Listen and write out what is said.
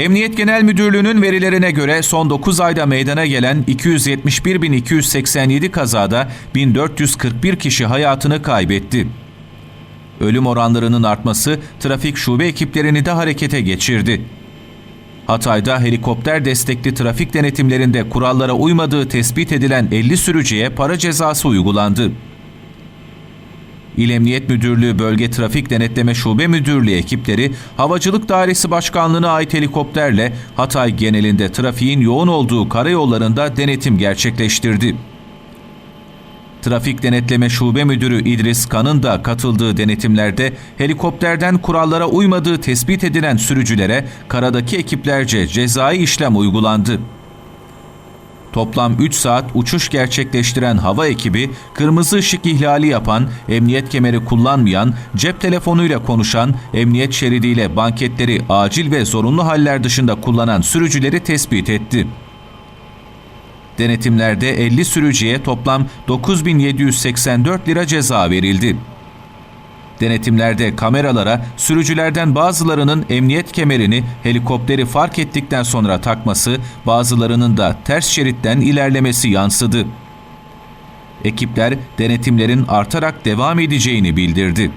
Emniyet Genel Müdürlüğü'nün verilerine göre son 9 ayda meydana gelen 271.287 kazada 1441 kişi hayatını kaybetti. Ölüm oranlarının artması trafik şube ekiplerini de harekete geçirdi. Hatay'da helikopter destekli trafik denetimlerinde kurallara uymadığı tespit edilen 50 sürücüye para cezası uygulandı. İl Emniyet Müdürlüğü Bölge Trafik Denetleme Şube Müdürlüğü ekipleri Havacılık Dairesi Başkanlığı'na ait helikopterle Hatay genelinde trafiğin yoğun olduğu karayollarında denetim gerçekleştirdi. Trafik Denetleme Şube Müdürü İdris Kan'ın da katıldığı denetimlerde helikopterden kurallara uymadığı tespit edilen sürücülere karadaki ekiplerce cezai işlem uygulandı. Toplam 3 saat uçuş gerçekleştiren hava ekibi, kırmızı ışık ihlali yapan, emniyet kemeri kullanmayan, cep telefonuyla konuşan, emniyet şeridiyle banketleri acil ve zorunlu haller dışında kullanan sürücüleri tespit etti. Denetimlerde 50 sürücüye toplam 9784 lira ceza verildi. Denetimlerde kameralara sürücülerden bazılarının emniyet kemerini helikopteri fark ettikten sonra takması, bazılarının da ters şeritten ilerlemesi yansıdı. Ekipler denetimlerin artarak devam edeceğini bildirdi.